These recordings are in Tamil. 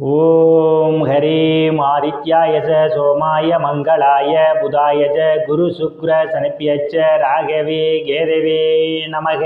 我 ஓம் ஹரீம் ஆதித்யாய ச சோமாய மங்களாய புதாய ச குரு சுக்ர சனிப்பியச்ச ராகவே கேதவே நமக.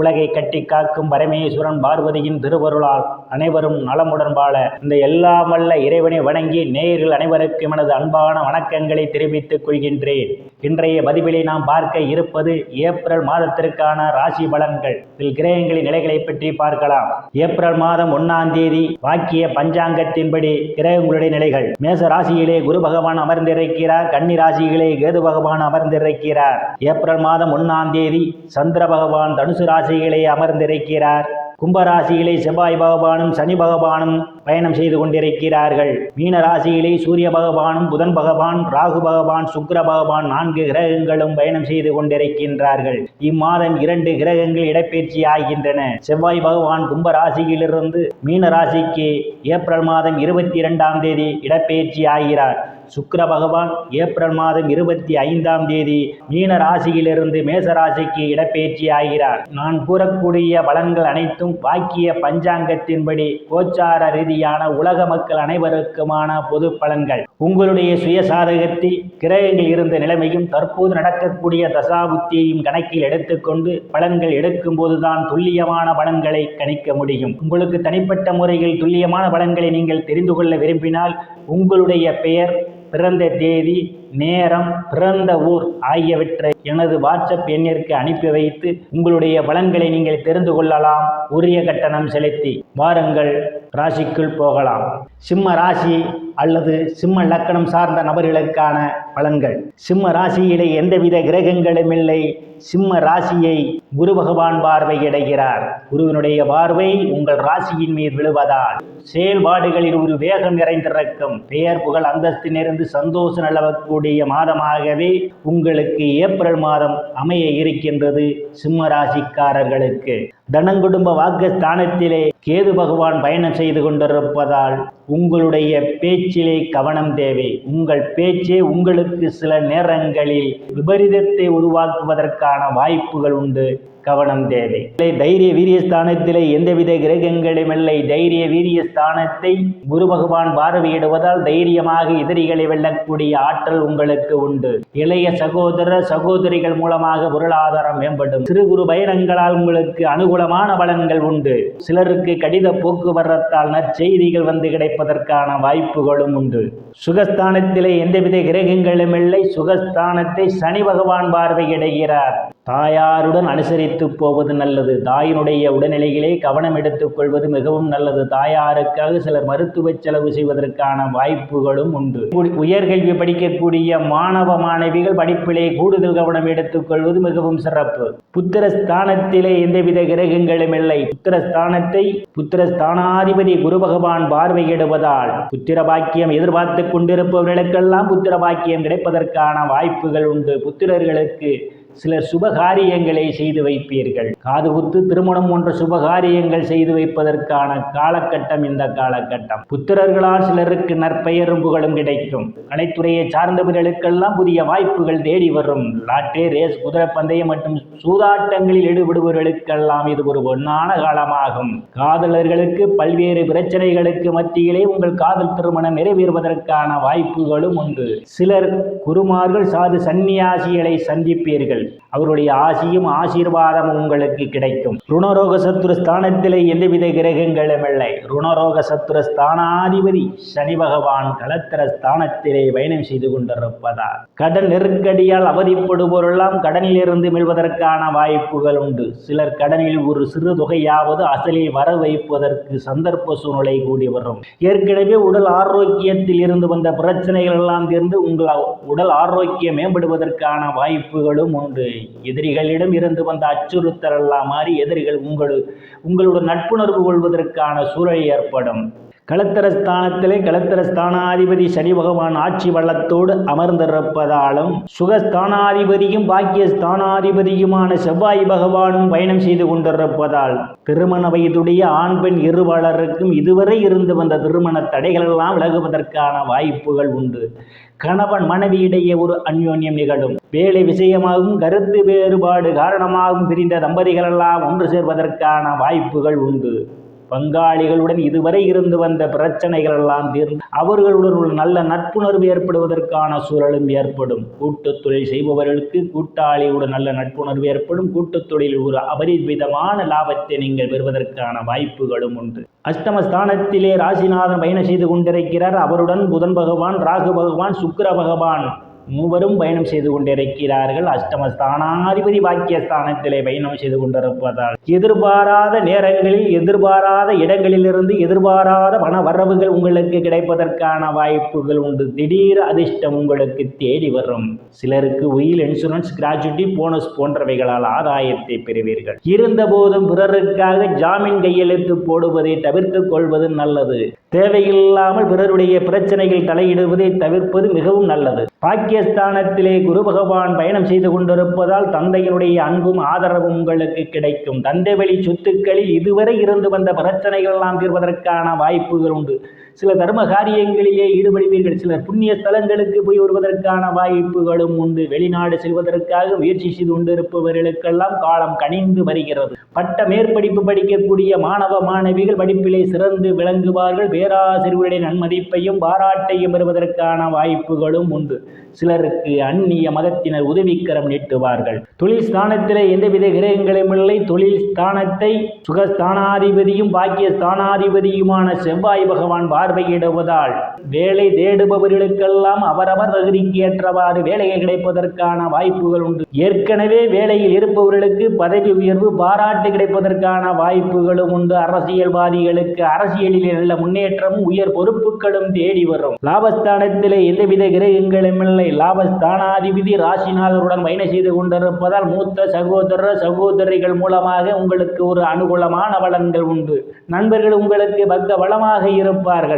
உலகை கட்டி காக்கும் பரமேஸ்வரன் பார்வதியின் திருவருளால் அனைவரும் நலமுடன் வாழ இந்த எல்லாம் வல்ல இறைவனை வணங்கி நேயர்கள் அனைவருக்கும் எனது அன்பான வணக்கங்களை தெரிவித்துக் கொள்கின்றேன். இன்றைய பதிவிலை நாம் பார்க்க இருப்பது ஏப்ரல் மாதத்திற்கான ராசி பலன்கள். இதில் கிரகங்களின் நிலைகளை பற்றி பார்க்கலாம். ஏப்ரல் மாதம் ஒன்னாம் தேதி வாக்கிய பஞ்சாங்கத்தின்படி கிரக உங்களுடைய நிலைகள். மேச ராசியிலே குரு பகவான் அமர்ந்திருக்கிறார். கன்னி ராசியிலே கேது பகவான் அமர்ந்திருக்கிறார். ஏப்ரல் மாதம் ஒன்னாம் தேதி சந்திர பகவான் தனுசு ராசியிலே அமர்ந்திருக்கிறார். கும்பராசியிலே செவ்வாய் பகவானும் சனி பகவானும் பயணம் செய்து கொண்டிருக்கிறார்கள். மீன ராசியிலே சூரிய பகவானும் புதன் பகவான் ராகு பகவான் சுக்கிர பகவான் நான்கு கிரகங்களும் பயணம் செய்து கொண்டிருக்கின்றார்கள். இம்மாதம் இரண்டு கிரகங்கள் இடப்பெயர்ச்சி ஆகின்றன. செவ்வாய் பகவான் கும்ப ராசியிலிருந்து மீன ராசிக்கு ஏப்ரல் மாதம் இருபத்தி இரண்டாம் தேதி இடப்பெயர்ச்சி ஆகிறார். சுக்கர பகவான் ஏப்ரல் மாதம் இருபத்தி ஐந்தாம் தேதி மீன ராசியிலிருந்து மேச ராசிக்கு இடப்பெயர்ச்சி ஆகிறார். நான் கூறக்கூடிய பலன்கள் அனைத்தும் வாக்கிய பஞ்சாங்கத்தின்படி கோச்சார ரீதியான உலக மக்கள் அனைவருக்குமான பொது பலன்கள். உங்களுடைய சுய சாதகத்தில் கிரகங்கள் இருந்த நிலைமையும் தற்போது நடக்கக்கூடிய தசாபுத்தியையும் கணக்கில் எடுத்துக்கொண்டு பலன்கள் எடுக்கும் போதுதான் துல்லியமான பலன்களை கணிக்க முடியும். உங்களுக்கு தனிப்பட்ட முறையில் துல்லியமான பலன்களை நீங்கள் தெரிந்து கொள்ள விரும்பினால் உங்களுடைய பெயர் பிறந்த தேதி நேரம் பிறந்த ஊர் ஆகியவற்றை எனது வாட்ஸ்அப் எண்ணிற்கு அனுப்பி வைத்து உங்களுடைய பலன்களை நீங்கள் தெரிந்து கொள்ளலாம். உரிய கட்டணம் செலுத்தி வாருங்கள். ராசிக்குள் போகலாம். சிம்ம ராசி அல்லது சிம்ம லக்கணம் சார்ந்த நபர்களுக்கான பலன்கள். சிம்ம ராசியிலே எந்தவித கிரகங்களும் இல்லை. சிம்ம ராசியை குரு பகவான் பார்வையிடுகிறார் குருவினுடைய பார்வை உங்கள் ராசியின் மீது விழுவதால். செயல்பாடுகளில் ஒரு வேகம் நிறைந்திருக்கும் பெயர் புகழ் அந்தஸ்து சந்தோஷம் நிலவக்கூடிய மாதமாகவே உங்களுக்கு ஏப்ரல் மாதம் அமைய இருக்கின்றது சிம்ம ராசிக்காரர்களுக்கு. தனங்குடும்ப வாக்குஸ்தானத்திலே கேது பகவான் பயணம் செய்து கொண்டிருப்பதால் உங்களுடைய பேச்சிலே கவனம் தேவை. உங்கள் பேச்சே உங்களுக்கு சில நேரங்களில் விபரீதத்தை உருவாக்குவதற்கான வாய்ப்புகள் உண்டு. கவனம் தேவை. தைரிய வீரியஸ்தானத்திலே எந்தவித கிரகங்களும் இல்லை. தைரிய வீரியஸ்தானத்தை குரு பகவான் பார்வையிடுவதால் தைரியமாக எதிரிகளை வெல்லக்கூடிய ஆற்றல் உங்களுக்கு உண்டு. இளைய சகோதர சகோதரிகள் மூலமாக பொருளாதாரம் மேம்படும். சிறு குரு பயணங்களால் உங்களுக்கு அனுகூலமான பலன்கள் உண்டு. சிலருக்கு கடித போக்குவரத்தால் நற்செய்திகள் வந்து கிடைப்பதற்கான வாய்ப்புகளும் உண்டு. சுகஸ்தானத்திலே எந்தவித கிரகங்களும் இல்லை. சுகஸ்தானத்தை சனி பகவான் பார்வையிடுகிறார். தாயாருடன் அனுசரித்து போவது நல்லது. தாயினுடைய உடல்நிலையிலே கவனம் எடுத்துக் கொள்வது மிகவும் நல்லது. தாயாருக்காக சிலர் மருத்துவ செலவு செய்வதற்கான வாய்ப்புகளும் உண்டு. உயர்கல்வி படிக்கக்கூடிய மாணவ மாணவிகள் படிப்பிலே கூடுதல் கவனம் எடுத்துக் கொள்வது மிகவும் சிறப்பு. புத்திர ஸ்தானத்திலே எந்தவித கிரகங்களும் இல்லை. புத்திரஸ்தானத்தை புத்திரஸ்தானாதிபதி குரு பகவான் பார்வையிடுவதால் புத்திர பாக்கியம் எதிர்பார்த்து கொண்டிருப்பவர்களுக்கெல்லாம் புத்திர பாக்கியம் கிடைப்பதற்கான வாய்ப்புகள் உண்டு. புத்திரர்களுக்கு சிலர் சுபகாரியங்களை செய்து வைப்பீர்கள். காது குத்து திருமணம் போன்ற சுபகாரியங்கள் செய்து வைப்பதற்கான காலகட்டம் இந்த காலகட்டம். புத்திரர்களால் சிலருக்கு நற்பெயரும் புகழும் கிடைக்கும். கலைத்துறையை சார்ந்தவர்களுக்கெல்லாம் புதிய வாய்ப்புகள் தேடி வரும். லாட்டே ரேஸ் குதிரை பந்தயம் மற்றும் சூதாட்டங்களில் ஈடுபடுபவர்களுக்கெல்லாம் இது ஒரு பொன்னான காலமாகும். காதலர்களுக்கு பல்வேறு பிரச்சனைகளுக்கு மத்தியிலே உங்கள் காதல் திருமணம் நிறைவேறுவதற்கான வாய்ப்புகளும் உண்டு. சிலர் குருமார்கள் சாது சந்நியாசிகளை சந்திப்பீர்கள். அவருடைய ஆசியும் ஆசீர்வாதமும் உங்களுக்கு கிடைக்கும். ருணரோக சத்துரு ஸ்தானத்திலே எந்தவித கிரகங்களும் இல்லை. ருணரோக சத்துரு ஸ்தானாதிபதி சனி பகவான் கலத்திர ஸ்தானத்திலே பயணம் செய்து கொண்டிருப்பதால் கடன் நெருக்கடியால் அவதிப்படுவோரெல்லாம் கடனில் இருந்து மீள்வதற்கான வாய்ப்புகள் உண்டு. சிலர் கடனில் ஒரு சிறு தொகையாவது அசலில் வர வைப்பதற்கு சந்தர்ப்ப சூழ்நிலை கூடி வரும். ஏற்கனவே உடல் ஆரோக்கியத்தில் இருந்து வந்த பிரச்சனைகள் எல்லாம் தீர்ந்து உங்கள் உடல் ஆரோக்கியம் மேம்படுவதற்கான வாய்ப்புகளும் உண்டு. எதிரிகளிடம் இருந்து வந்த அச்சுறுத்தல் எல்லாம் மாறி எதிரிகள் உங்கள் உங்களுடன் நட்புணர்வு கொள்வதற்கான சூழல் ஏற்படும். களத்திரஸ்தானத்திலே களத்திரஸ்தானாதிபதி சனி பகவான் ஆட்சி வள்ளத்தோடு அமர்ந்திருப்பதாலும் சுகஸ்தானாதிபதியும் பாக்கியஸ்தானாதிபதியுமான செவ்வாய் பகவானும் பயணம் செய்து கொண்டிருப்பதால் திருமண வயதுடைய ஆண் பெண் இருவலருக்கும் இதுவரை இருந்து வந்த திருமண தடைகளெல்லாம் விலகுவதற்கான வாய்ப்புகள் உண்டு. கணவன் மனைவியிடையே ஒரு அந்யோன்யம் நிகழும். வேலை விஷயமாகவும் கருத்து வேறுபாடு காரணமாகவும் பிரிந்த தம்பதிகளெல்லாம் ஒன்று சேர்வதற்கான வாய்ப்புகள் உண்டு. பங்காளிகளுடன் இதுவரை இருந்து வந்த பிரச்சனைகள் எல்லாம் தீர்ந்து அவர்களுடன் ஒரு நல்ல நட்புணர்வு ஏற்படுவதற்கான சூழலும் ஏற்படும். கூட்டுத் தொழில் செய்பவர்களுக்கு கூட்டாளியுடன் நல்ல நட்புணர்வு ஏற்படும். கூட்டுத் தொழிலில் ஒரு அபரிவிதமான லாபத்தை நீங்கள் பெறுவதற்கான வாய்ப்புகளும் உண்டு. அஷ்டமஸ்தானத்திலே ராசிநாதன் பயணம் செய்து கொண்டிருக்கிறார். அவருடன் புதன் பகவான் ராகு பகவான் சுக்கிர பகவான் மூவரும் பயணம் செய்து கொண்டிருக்கிறார்கள். அஷ்டமஸ்தானாதிபதி பாக்கியஸ்தானத்திலே பயணம் செய்து கொண்டிருப்பதால் எதிர்பாராத நேரங்களில் எதிர்பாராத இடங்களிலிருந்து எதிர்பாராத பண வரவுகள் உங்களுக்கு கிடைப்பதற்கான வாய்ப்புகள் உண்டு. திடீர் அதிர்ஷ்டம் உங்களுக்கு தேடி வரும். சிலருக்கு உயில் இன்சூரன்ஸ் கிராஜுவிட்டி போனஸ் போன்றவைகளால் ஆதாயத்தை பெறுவீர்கள். இருந்தபோதும் பிறருக்காக ஜாமீன் கையெழுத்து போடுவதை தவிர்த்துக் கொள்வது நல்லது. தேவையில்லாமல் பிறருடைய பிரச்சனைகள் தலையிடுவதை தவிர்ப்பது மிகவும் நல்லது. பாக்கிய பாக்கியஸ்தானத்திலே குரு பகவான் பயணம் செய்து கொண்டிருப்பதால் தந்தையினுடைய அன்பும் ஆதரவும் உங்களுக்கு கிடைக்கும். தந்தை வழி சொத்துக்களில் இதுவரை இருந்து வந்த பிரச்சனைகள் எல்லாம் தீர்வதற்கான வாய்ப்புகள் உண்டு. சில தர்ம காரியங்களிலே ஈடுபடுவீர்கள். சில புண்ணிய ஸ்தலங்களுக்கு போய் வருவதற்கான வாய்ப்புகளும் உண்டு. வெளிநாடு செல்வதற்காக முயற்சி செய்து கொண்டிருப்பவர்களுக்கெல்லாம் காலம் கனிந்து வருகிறது. பட்ட மேற்படிப்பு படிக்கக்கூடிய மாணவ மாணவிகள் படிப்பிலே சிறந்து விளங்குவார்கள். பேராசிரியருடைய நன்மதிப்பையும் பாராட்டையும் பெறுவதற்கான வாய்ப்புகளும் உண்டு. சிலருக்கு அந்நிய மதத்தினர் உதவிக்கரம் நீட்டுவார்கள். தொழில் ஸ்தானத்திலே எந்தவித கிரகங்களும் இல்லை. தொழில் ஸ்தானத்தை சுகஸ்தானாதிபதியும் பாக்கிய ஸ்தானாதிபதியுமான செவ்வாய் பகவான் பார்வையிடுவதால் வேலை தேடுபவர்களுக்கெல்லாம் அவரவர் தகுதிக்கு ஏற்றவாறு வேலையை கிடைப்பதற்கான வாய்ப்புகள் உண்டு. ஏற்கனவே வேலையில் இருப்பவர்களுக்கு பதவி உயர்வு பாராட்டு கிடைப்பதற்கான வாய்ப்புகளும் உண்டு. அரசியல்வாதிகளுக்கு அரசியலில் நல்ல முன்னேற்றமும் உயர் பொறுப்புகளும் தேடி வரும். லாபஸ்தானத்திலே எந்தவித கிரகங்களும் இல்லை. லாபஸ்தானாதிபதி ராசிநாதருடன் பயணம் செய்து கொண்டிருப்பதால் மூத்த சகோதரர் சகோதரிகள் மூலமாக உங்களுக்கு ஒரு அனுகூலமான பலன்கள் உண்டு. நண்பர்கள் உங்களுக்கு பக்க பலமாக இருப்பார்கள்.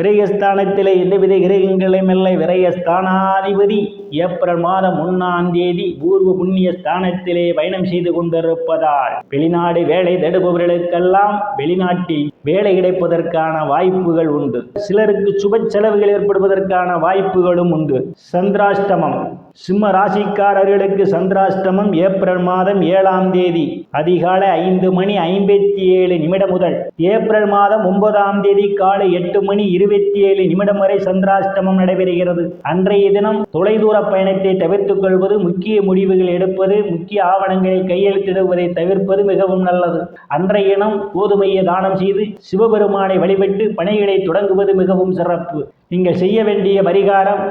விரயஸ்தானத்திலே எந்தவித கிரகங்களும் இல்லை. விரயஸ்தானாதிபதி ஏப்ரல் மாதம் ஒன்னாம் தேதி பூர்வ புண்ணிய ஸ்தானத்திலே பயணம் செய்து கொண்டிருப்பதால் வெளிநாடு வேலை தேடுபவர்களுக்கெல்லாம் வெளிநாட்டில் வேலை கிடைப்பதற்கான வாய்ப்புகள் உண்டு. சிலருக்கு சுப செலவுகள் ஏற்படுவதற்கான வாய்ப்புகளும் உண்டு. சந்திராஷ்டமம். சிம்ம ராசிக்காரர்களுக்கு சந்திராஷ்டமம் ஏப்ரல் மாதம் ஏழாம் தேதி. அதிகாலை ஐந்து மணி ஐம்பத்தி ஏழு நிமிடம் முதல் ஏப்ரல் மாதம் ஒன்பதாம் தேதி காலை எட்டு மணி இரு இருபத்தி ஏழு நிமிடம் வரை சந்திராஷ்டமம் நடைபெறுகிறது. அன்றைய தினம் தொலைதூர பயணத்தை தவிர்த்துக் கொள்வது முக்கிய முடிவுகள் எடுப்பது முக்கிய ஆவணங்களை கையெழுத்திடுவதை தவிர்ப்பது மிகவும் நல்லது. அன்றைய தினம் கோதுமையை தானம் செய்து சிவபெருமானை வழிபட்டு பணிகளை தொடங்குவது மிகவும் சிறப்பு. நீங்கள் செய்ய வேண்டிய பரிகாரம்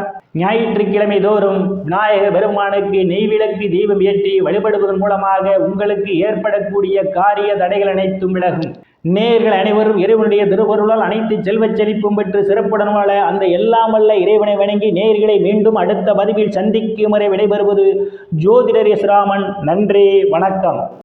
ஞாயிற்றுக்கிழமை தோறும் விநாயக பெருமானுக்கு நெய்விளக்கு தீபம் ஏற்றி வழிபடுவதன் மூலமாக உங்களுக்கு ஏற்படக்கூடிய காரிய தடைகள் அனைத்தும் விலகும். நேர்கள் அனைவரும் இறைவனுடைய திருவருளால் அனைத்து செல்வச் செழிப்பும் பெற்று சிறப்புடன் வாழ அந்த எல்லாம் வல்ல இறைவனை வணங்கி நேர்களை மீண்டும் அடுத்த பதிவில் சந்திக்கும் வரை விடைபெறுவது ஜோதிடர் எஸ் ராமன். நன்றி வணக்கம்.